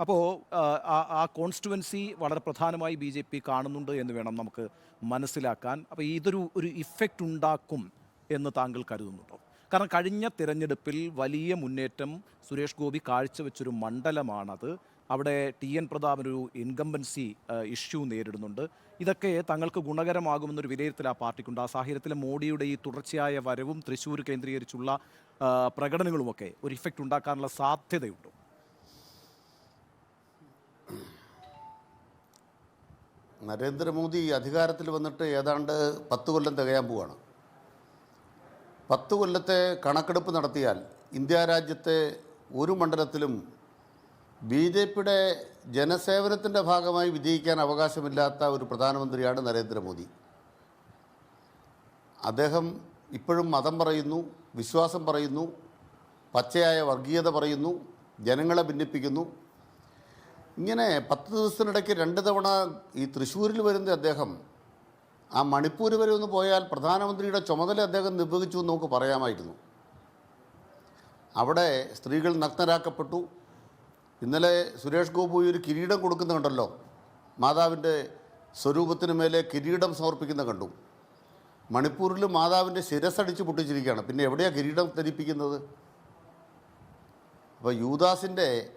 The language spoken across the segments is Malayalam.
അപ്പോൾ ആ കോൺസ്റ്റുവൻസി വളരെ പ്രധാനമായി ബി ജെ പി കാണുന്നുണ്ട് എന്ന് വേണം നമുക്ക് മനസ്സിലാക്കാൻ. അപ്പോൾ ഇതൊരു ഒരു ഇഫക്റ്റ് ഉണ്ടാക്കും എന്ന് താങ്കൾ കരുതുന്നുണ്ടോ? കാരണം കഴിഞ്ഞ തിരഞ്ഞെടുപ്പിൽ വലിയ മുന്നേറ്റം സുരേഷ് ഗോപി കാഴ്ചവെച്ചൊരു മണ്ഡലമാണത്. അവിടെ ടി എൻ പ്രതാപൻ ഒരു ഇൻകംബൻസി ഇഷ്യൂ നേരിടുന്നുണ്ട്. ഇതൊക്കെ തങ്ങൾക്ക് ഗുണകരമാകുമെന്നൊരു വിലയിരുത്തൽ ആ പാർട്ടിക്കുണ്ട്. ആ സാഹചര്യത്തിൽ മോഡിയുടെ ഈ തുടർച്ചയായ വരവും തൃശ്ശൂർ കേന്ദ്രീകരിച്ചുള്ള പ്രകടനങ്ങളുമൊക്കെ ഒരു ഇഫക്റ്റ് ഉണ്ടാക്കാനുള്ള സാധ്യതയുണ്ടോ? നരേന്ദ്രമോദി അധികാരത്തിൽ വന്നിട്ട് ഏതാണ്ട് പത്ത് കൊല്ലം തികയാൻ പോവാണ്. പത്ത് കൊല്ലത്തെ കണക്കെടുപ്പ് നടത്തിയാൽ ഇന്ത്യ രാജ്യത്തെ ഒരു മണ്ഡലത്തിലും ബി ജെ പിയുടെ ജനസേവനത്തിന്റെ ഭാഗമായി വിജയിക്കാൻ അവകാശമില്ലാത്ത ഒരു പ്രധാനമന്ത്രിയാണ് നരേന്ദ്രമോദി. അദ്ദേഹം ഇപ്പോഴും മതം പറയുന്നു വിശ്വാസം പറയുന്നു പച്ചയായ വർഗീയത പറയുന്നു ജനങ്ങളെ ഭിന്നിപ്പിക്കുന്നു. ഇങ്ങനെ പത്ത് ദിവസത്തിനിടയ്ക്ക് രണ്ട് തവണ ഈ തൃശ്ശൂരിൽ വരുന്ന അദ്ദേഹം ആ മണിപ്പൂർ വരെ ഒന്ന് പോയാൽ പ്രധാനമന്ത്രിയുടെ ചുമതല അദ്ദേഹം നിർവഹിച്ചു എന്ന് നമുക്ക് പറയാമായിരുന്നു. അവിടെ സ്ത്രീകൾ നഗ്നരാക്കപ്പെട്ടു. ഇന്നലെ സുരേഷ് ഗോപു ഒരു കിരീടം കൊടുക്കുന്നുണ്ടല്ലോ മാതാവിന്റെ സ്വരൂപത്തിന് മേലെ കിരീടം സമർപ്പിക്കുന്ന കണ്ടു. മണിപ്പൂരിൽ മാതാവിന്റെ ശിരസടിച്ച് പൊട്ടിച്ചിരിക്കുകയാണ്. പിന്നെ എവിടെയാണ് കിരീടം ധരിപ്പിക്കുന്നത്? അപ്പോൾ യൂദാസിന്റെ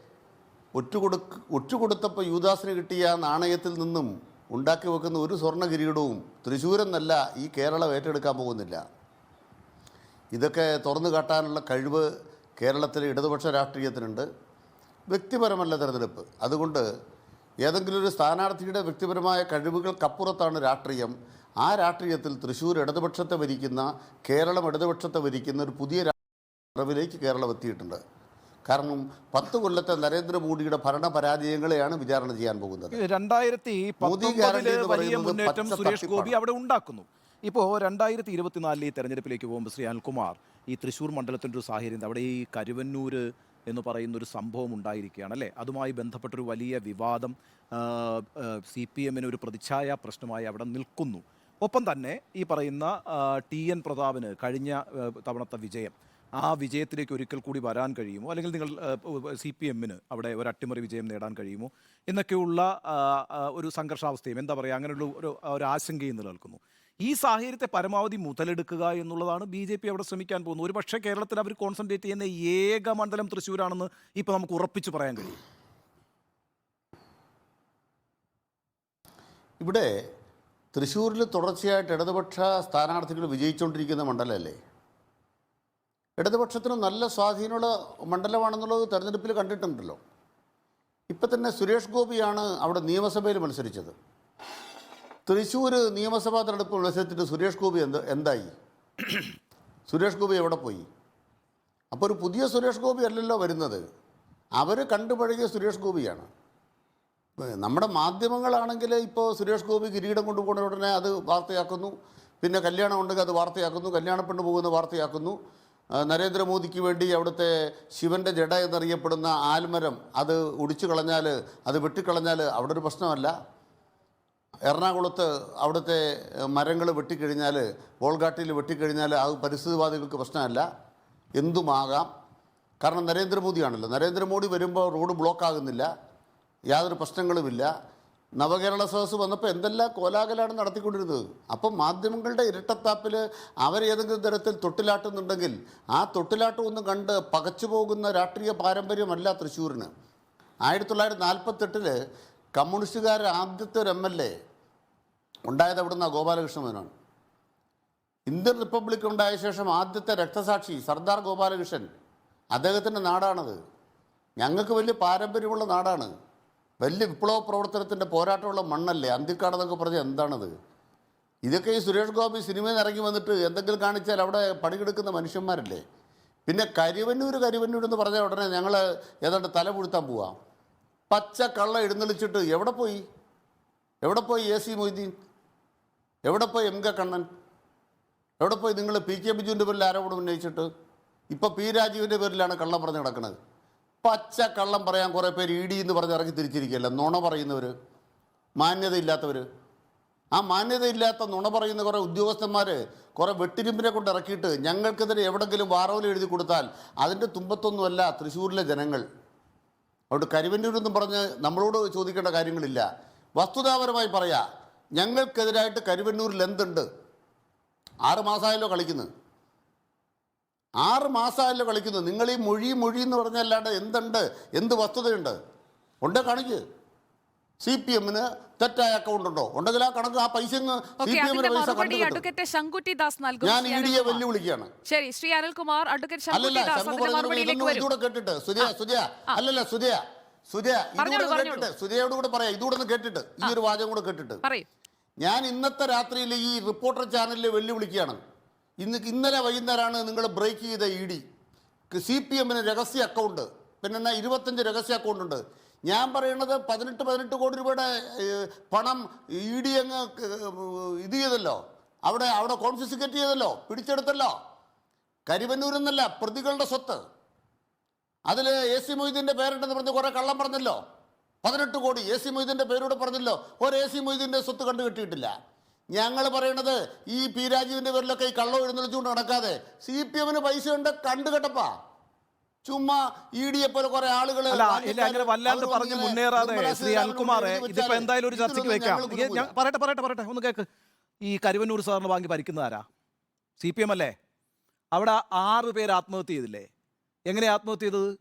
ഒറ്റുകൊടുക്ക് ഒറ്റുകൊടുത്തപ്പോൾ യൂദാസിന് കിട്ടിയ നാണയത്തിൽ നിന്നും ഉണ്ടാക്കി വെക്കുന്ന ഒരു സ്വർണ കിരീടവും തൃശ്ശൂരെന്നല്ല ഈ കേരളം ഏറ്റെടുക്കാൻ പോകുന്നില്ല. ഇതൊക്കെ തുറന്നു കാട്ടാനുള്ള കഴിവ് കേരളത്തിലെ ഇടതുപക്ഷ രാഷ്ട്രീയത്തിനുണ്ട്. വ്യക്തിപരമല്ല തിരഞ്ഞെടുപ്പ്. അതുകൊണ്ട് ഏതെങ്കിലും ഒരു സ്ഥാനാർത്ഥിയുടെ വ്യക്തിപരമായ കഴിവുകൾക്കപ്പുറത്താണ് രാഷ്ട്രീയം. ആ രാഷ്ട്രീയത്തിൽ തൃശ്ശൂർ ഇടതുപക്ഷത്തെ ഭരിക്കുന്ന കേരളം ഇടതുപക്ഷത്തെ ഭരിക്കുന്ന ഒരു പുതിയ അറിവിലേക്ക് കേരളം എത്തിയിട്ടുണ്ട്. കാരണം പത്ത് കൊല്ലത്തെ നരേന്ദ്രമോദിയുടെ ഭരണ പരാജയങ്ങളെയാണ് വിചാരണ ചെയ്യാൻ പോകുന്നത്. രണ്ടായിരത്തി വലിയ മുന്നേറ്റം സുരേഷ് ഗോപി അവിടെ ഉണ്ടാക്കുന്നു. ഇപ്പോൾ രണ്ടായിരത്തി ഇരുപത്തിനാലിൽ ഈ തെരഞ്ഞെടുപ്പിലേക്ക് പോകുമ്പോൾ ശ്രീ അനിൽകുമാർ ഈ തൃശ്ശൂർ മണ്ഡലത്തിന്റെ ഒരു സാഹചര്യം അവിടെ ഈ കരുവന്നൂർ എന്ന് പറയുന്ന ഒരു സംഭവം ഉണ്ടായിരിക്കുകയാണ് അല്ലേ? അതുമായി ബന്ധപ്പെട്ടൊരു വലിയ വിവാദം സി പി എമ്മിന് ഒരു പ്രതിച്ഛായ പ്രശ്നമായി അവിടെ നിൽക്കുന്നു. ഒപ്പം തന്നെ ഈ പറയുന്ന ടി എൻ പ്രതാപിന് കഴിഞ്ഞ തവണത്തെ വിജയം ആ വിജയത്തിലേക്ക് ഒരിക്കൽ കൂടി വരാൻ കഴിയുമോ? അല്ലെങ്കിൽ നിങ്ങൾ സി പി എമ്മിന് അവിടെ ഒരു അട്ടിമറി വിജയം നേടാൻ കഴിയുമോ? എന്നൊക്കെയുള്ള ഒരു സംഘർഷാവസ്ഥയും എന്താ പറയുക അങ്ങനെയുള്ള ഒരു ഒരു ആശങ്കയും നിലനിൽക്കുന്നു. ഈ സാഹചര്യത്തെ പരമാവധി മുതലെടുക്കുക എന്നുള്ളതാണ് ബി ജെ പി അവിടെ ശ്രമിക്കാൻ പോകുന്നത്. ഒരു പക്ഷേ കേരളത്തിൽ അവർ കോൺസെൻട്രേറ്റ് ചെയ്യുന്ന ഏക മണ്ഡലം തൃശ്ശൂരാണെന്ന് ഇപ്പോൾ നമുക്ക് ഉറപ്പിച്ച് പറയാൻ കഴിയും. ഇവിടെ തൃശ്ശൂരിൽ തുടർച്ചയായിട്ട് ഇടതുപക്ഷ സ്ഥാനാർത്ഥികൾ വിജയിച്ചുകൊണ്ടിരിക്കുന്ന മണ്ഡലമല്ലേ? ഇടതുപക്ഷത്തിന് നല്ല സ്വാധീനമുള്ള മണ്ഡലമാണെന്നുള്ളത് തെരഞ്ഞെടുപ്പിൽ കണ്ടിട്ടുണ്ടല്ലോ. ഇപ്പം തന്നെ സുരേഷ് ഗോപിയാണ് അവിടെ നിയമസഭയിൽ മത്സരിച്ചത്. തൃശ്ശൂർ നിയമസഭാ തെരഞ്ഞെടുപ്പ് മത്സരത്തിന്റെ സുരേഷ് ഗോപി എന്ത് എന്തായി? സുരേഷ് ഗോപി എവിടെ പോയി? അപ്പോൾ ഒരു പുതിയ സുരേഷ് ഗോപി അല്ലല്ലോ വരുന്നത്. അവർ കണ്ടുപഴകിയ സുരേഷ് ഗോപിയാണ്. നമ്മുടെ മാധ്യമങ്ങളാണെങ്കിൽ ഇപ്പോൾ സുരേഷ് ഗോപി കിരീടം കൊണ്ടുപോകുന്ന ഉടനെ അത് വാർത്തയാക്കുന്നു. പിന്നെ കല്യാണം ഉണ്ടെങ്കിൽ അത് വാർത്തയാക്കുന്നു. കല്യാണ പെണ്ണ് പോകുന്ന വാർത്തയാക്കുന്നു. നരേന്ദ്രമോദിക്ക് വേണ്ടി അവിടുത്തെ ശിവന്റെ ജഡ എന്നറിയപ്പെടുന്ന ആൽമരം അത് ഒടിച്ചു കളഞ്ഞാൽ അത് വെട്ടിക്കളഞ്ഞാൽ അവിടെ ഒരു പ്രശ്നമല്ല. എറണാകുളത്ത് അവിടുത്തെ മരങ്ങൾ വെട്ടിക്കഴിഞ്ഞാൽ വോൾഗാട്ടിൽ വെട്ടിക്കഴിഞ്ഞാൽ അത് പരിസ്ഥിതിവാദികൾക്ക് പ്രശ്നമല്ല. എന്തുമാകാം? കാരണം നരേന്ദ്രമോദിയാണല്ലോ. നരേന്ദ്രമോദി വരുമ്പോൾ റോഡ് ബ്ലോക്ക് ആകുന്നില്ല. യാതൊരു പ്രശ്നങ്ങളുമില്ല. നവകേരള സദസ് വന്നപ്പോൾ എന്തെല്ലാം കോലാഹലമാണ് നടത്തിക്കൊണ്ടിരുന്നത്? അപ്പം മാധ്യമങ്ങളുടെ ഇരട്ടത്താപ്പിൽ അവരേതെങ്കിലും തരത്തിൽ തൊട്ടിലാട്ടുന്നുണ്ടെങ്കിൽ ആ തൊട്ടിലാട്ടം ഒന്നും കണ്ട് പകച്ചു പോകുന്ന രാഷ്ട്രീയ പാരമ്പര്യമല്ല തൃശ്ശൂരിന്. ആയിരത്തി തൊള്ളായിരത്തി നാൽപ്പത്തെട്ടിൽ കമ്മ്യൂണിസ്റ്റുകാരുടെ ആദ്യത്തെ ഒരു എം എൽ എ ഉണ്ടായത് അവിടുന്ന് ഗോപാലകൃഷ്ണ മേനോൻ. ഇന്ത്യൻ റിപ്പബ്ലിക് ഉണ്ടായ ശേഷം ആദ്യത്തെ രക്തസാക്ഷി സർദാർ ഗോപാലകൃഷ്ണൻ. അദ്ദേഹത്തിന്റെ നാടാണത്. ഞങ്ങൾക്ക് വലിയ പാരമ്പര്യമുള്ള നാടാണ്. വലിയ വിപ്ലവ പ്രവർത്തനത്തിന്റെ പോരാട്ടമുള്ള മണ്ണല്ലേ? അന്തിക്കാടെന്നൊക്കെ പറഞ്ഞാൽ എന്താണത്? ഇതൊക്കെ ഈ സുരേഷ് ഗോപി സിനിമയിൽ ഇറങ്ങി വന്നിട്ട് എന്തെങ്കിലും കാണിച്ചാൽ അവിടെ പണിയെടുക്കുന്ന മനുഷ്യന്മാരല്ലേ? പിന്നെ കരിവന്നൂർ കരിവന്നൂർ എന്ന് പറഞ്ഞാൽ ഉടനെ ഞങ്ങൾ ഏതാണ്ട് തല പുഴുത്താൻ പോവാം. പച്ച കള്ള എഴുന്നള്ളിച്ചിട്ട് എവിടെ പോയി? എവിടെ പോയി എ സി മൊയ്തീൻ? എവിടെ പോയി എം കെ കണ്ണൻ? എവിടെ പോയി നിങ്ങൾ പി കെ ബിജുവിന്റെ പേരിൽ ആരോപണം ഉന്നയിച്ചിട്ട്? ഇപ്പോൾ പി രാജീവിന്റെ പേരിലാണ് കള്ളം പറഞ്ഞ് നടക്കുന്നത് പച്ച കള്ളം പറയാൻ കുറേ പേര് ഇ ഡി എന്ന് പറഞ്ഞ് ഇറങ്ങി തിരിച്ചിരിക്കുകയല്ല? നുണ പറയുന്നവർ മാന്യതയില്ലാത്തവർ ആ മാന്യതയില്ലാത്ത നുണ പറയുന്ന കുറേ ഉദ്യോഗസ്ഥന്മാർ കുറേ വെട്ടിരിമ്പിനെ കൊണ്ട് ഇറക്കിയിട്ട് ഞങ്ങൾക്കെതിരെ എവിടെങ്കിലും വാറോല എഴുതി കൊടുത്താൽ അതിന്റെ തുമ്പത്തൊന്നുമല്ല തൃശ്ശൂരിലെ ജനങ്ങൾ. അതുകൊണ്ട് കരുവന്നൂരെന്നും പറഞ്ഞ് നമ്മളോട് ചോദിക്കേണ്ട കാര്യങ്ങളില്ല. വസ്തുതാപരമായി പറയാം ഞങ്ങൾക്കെതിരായിട്ട് കരുവന്നൂരിൽ എന്തുണ്ട്? ആറ് മാസമായല്ലോ കളിക്കുന്നത് ആറ് മാസമല്ല കളിക്കുന്നത്? നിങ്ങൾ ഈ മൊഴി മൊഴി എന്ന് പറഞ്ഞല്ലാണ്ട് എന്തുണ്ട്? എന്ത് വസ്തുതയുണ്ട്? ഉണ്ട് കാണിക്ക്? സി പി എമ്മിന് തെറ്റായ അക്കൗണ്ട് ഉണ്ടോ? ഉണ്ടെങ്കിൽ ആ കണക്ക് ആ പൈസ അഡ്വക്കേറ്റ് ശങ്കുറ്റി ദാസ് നൽകും. ഞാൻ ശ്രീ. വെല്ലുവിളിക്കുകയാണ്. ശരി ശ്രീ അനിൽകുമാർ അഡ്വക്കേറ്റ് അല്ലല്ല ശങ്കുറ്റി ദാസ് അതിന്റെ മറുപടിയിലേക്ക് വരും. കേട്ടിട്ട്. സുജയ സുജയ അല്ലല്ല സുജയ സുജയ പറഞ്ഞോളൂ, കേട്ടിട്ട്. സുജയോട് കൂടെ പറയാം ഇതുകൂടെ കേട്ടിട്ട്. ഈ ഒരു വാചകം കൂടെ കേട്ടിട്ട്. ഞാൻ ഇന്നത്തെ രാത്രിയിൽ ഈ റിപ്പോർട്ടർ ചാനലിൽ വെല്ലുവിളിക്കുകയാണ്. ഇന്ന് ഇന്നലെ വൈകുന്നേരമാണ് നിങ്ങൾ ബ്രേക്ക് ചെയ്ത ഇ ഡി. സി പി എമ്മിന് രഹസ്യ അക്കൗണ്ട് പിന്നെ ഇരുപത്തഞ്ച് രഹസ്യ അക്കൗണ്ട് ഉണ്ട്. ഞാൻ പറയണത് പതിനെട്ട് പതിനെട്ട് കോടി രൂപയുടെ പണം ഇ ഡി അങ്ങ് ഇത് ചെയ്തല്ലോ. അവിടെ അവിടെ കോൺഫിസിക്കേറ്റ് ചെയ്തല്ലോ. പിടിച്ചെടുത്തല്ലോ. കരിവന്നൂരിൽ നിന്നല്ല പ്രതികളുടെ സ്വത്ത്. അതിൽ എ സി മൊയ്തീന്റെ പേരുണ്ടെന്ന് പറഞ്ഞ് കുറേ കള്ളം പറഞ്ഞല്ലോ. പതിനെട്ട് കോടി എ സി മൊയ്തീന്റെ പേരൂടെ പറഞ്ഞല്ലോ. ഒരു എ സി മൊയ്തീന്റെ സ്വത്ത് കണ്ടു കിട്ടിയിട്ടില്ല. ഞങ്ങൾ പറയണത് ഈ പി രാജീവിന്റെ പേരിലൊക്കെ ഈ കള്ളം എഴുന്നള്ളിച്ചുകൊണ്ട് നടക്കാതെ സി പി എമ്മിന് പൈസ ഉണ്ട് കണ്ടു കേട്ടപ്പാ. ചുമ്മാ ഇ ഡി പോലെ കുറെ ആളുകൾ അങ്ങനെ വല്ലാണ്ട് പറഞ്ഞ് മുന്നേറാതെ ശ്രീ അൽകുമാറെ ഇതിപ്പോ എന്തായാലും ഒരു ചർച്ചയ്ക്ക് വെക്കാം. പറയട്ടെ പറയട്ടെ പറയട്ടെ ഒന്ന് കേക്ക്. ഈ കരുവന്നൂർ സാറിന് വാങ്ങി ഭരിക്കുന്നത് ആരാ സി പി എം അല്ലേ? അവിടെ ആറ് പേര് ആത്മഹത്യ ചെയ്തില്ലേ? എങ്ങനെ ആത്മഹത്യ ചെയ്തത്?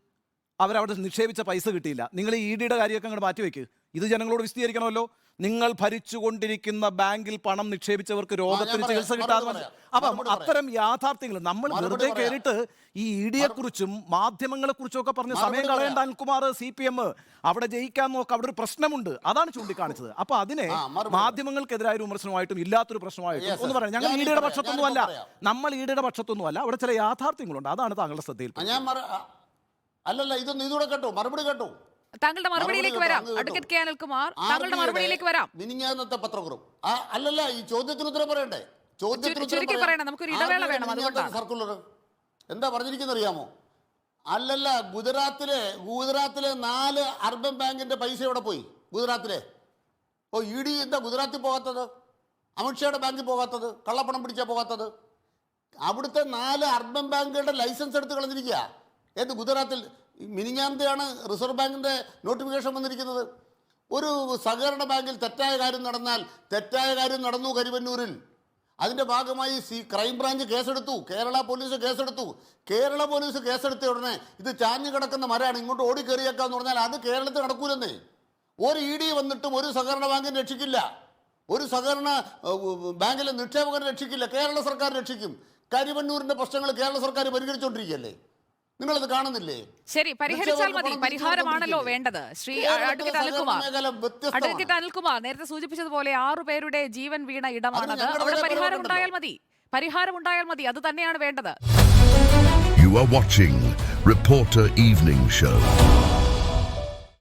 അവരവിടെ നിക്ഷേപിച്ച പൈസ കിട്ടിയില്ല. നിങ്ങൾ ഈ ഡിയുടെ കാര്യമൊക്കെ അങ്ങോട്ട് മാറ്റിവെക്ക്. ഇത് ജനങ്ങളോട് വിശദീകരിക്കണമല്ലോ. നിങ്ങൾ ഭരിച്ചുകൊണ്ടിരിക്കുന്ന ബാങ്കിൽ പണം നിക്ഷേപിച്ചവർക്ക് രോഗത്തിന്. ചികിത്സ കിട്ടാതെ അപ്പം അത്തരം യാഥാർത്ഥ്യങ്ങൾ നമ്മൾ വെറുതെ കയറിയിട്ട് ഈ കുറിച്ചും മാധ്യമങ്ങളെ കുറിച്ചും ഒക്കെ പറഞ്ഞ് സമയം കളയേണ്ട. അനിൽകുമാർ സി പി എം അവിടെ ജയിക്കാൻ നോക്കാം അവിടെ ഒരു പ്രശ്നമുണ്ട്. അതാണ് ചൂണ്ടിക്കാണിച്ചത്. അപ്പൊ അതിനെ മാധ്യമങ്ങൾക്കെതിരായ ഒരു വിമർശനമായിട്ടും ഇല്ലാത്തൊരു പ്രശ്നമായിട്ടും ഒന്ന്. പറയാം. ഞങ്ങൾ ഞാനിപ്പോ ഈടിയുടെ പക്ഷത്തൊന്നും അല്ല ഞാനിപ്പോ പറയാം. നമ്മൾ ഈടിയുടെ പക്ഷത്തൊന്നും അല്ല അവിടെ ചില യാഥാർത്ഥ്യങ്ങളുണ്ട്. അതാണ് താങ്കളുടെ ശ്രദ്ധയിൽ ഞാൻ അല്ലല്ല ഇതൊന്നും ഇതുകൂടെ കേട്ടോ. മറുപടി കേട്ടോ. താങ്കളുടെ മറുപടിയിലേക്ക് വരാം. അഡ്വക്കേറ്റ് കെ അനിൽകുമാർ താങ്കളുടെ മറുപടിയിലേക്ക് വരാം. മിനിഞ്ഞാന്നത്തെ പത്രക്കുറും അല്ലല്ല ഈ ചോദ്യത്തിന് ഉത്തരം പറയണ്ടേ? ചുരുക്കി പറയണം, നമുക്കൊരു ഇടവേള വേണം, അതുകൊണ്ടാണ്. സർക്കുലർ എന്താ പറഞ്ഞിരിക്കുന്ന അറിയാമോ അല്ലല്ല ഗുജറാത്തിലെ ഗുജറാത്തിലെ നാല് അർബൻ ബാങ്കിന്റെ പൈസ എവിടെ പോയി? ഗുജറാത്തിലെ. ഓ ഇ ഡി എന്താ ഗുജറാത്തിൽ പോകാത്തത്? അമിത്ഷായുടെ ബാങ്കിൽ പോകാത്തത്? കള്ളപ്പണം പിടിച്ചാൽ പോകാത്തത്? അവിടുത്തെ നാല് അർബൻ ബാങ്കുകളുടെ ലൈസൻസ് എടുത്ത് കളഞ്ഞിരിക്കുക. ഏത് ഗുജറാത്തിൽ? മിനിഞ്ഞാന്തയാണ് റിസർവ് ബാങ്കിന്റെ നോട്ടിഫിക്കേഷൻ വന്നിരിക്കുന്നത്. ഒരു സഹകരണ ബാങ്കിൽ തെറ്റായ കാര്യം നടന്നാൽ തെറ്റായ കാര്യം നടന്നു കരിവന്നൂരിൽ. അതിന്റെ ഭാഗമായി സി ക്രൈംബ്രാഞ്ച് കേസെടുത്തു. കേരള പോലീസ് കേസെടുത്തു. കേരള പോലീസ് കേസെടുത്ത ഉടനെ ഇത് ചാഞ്ഞു കിടക്കുന്ന മരമാണ്. ഇങ്ങോട്ട് ഓടിക്കേറിയേക്കാന്ന് പറഞ്ഞാൽ അത് കേരളത്തിൽ നടക്കൂലെന്നേ. ഒരു ഇ ഡി വന്നിട്ടും ഒരു സഹകരണ ബാങ്കിനെ രക്ഷിക്കില്ല. ഒരു സഹകരണ ബാങ്കിലെ നിക്ഷേപകരെ രക്ഷിക്കില്ല. കേരള സർക്കാർ രക്ഷിക്കും. കരിവന്നൂരിന്റെ പ്രശ്നങ്ങൾ കേരള സർക്കാർ പരിഹരിച്ചുകൊണ്ടിരിക്കുകയല്ലേ നിങ്ങളത് കാണുന്നില്ലേ? ശരി പരിഹരിച്ചാൽ മതി. പരിഹാരമാണല്ലോ വേണ്ടത്. ശ്രീ അഡ്വക്കേറ്റ് അനിൽകുമാർ. അഡ്വക്കേറ്റ് അനിൽകുമാർ നേരത്തെ സൂചിപ്പിച്ചതുപോലെ ആറു പേരുടെ ജീവൻ വീണ ഇടമാണത് അവിടെ പരിഹാരം ഉണ്ടായാൽ മതി. പരിഹാരം ഉണ്ടായാൽ മതി. അത് തന്നെയാണ് വേണ്ടത്. You are watching reporter Evening Show.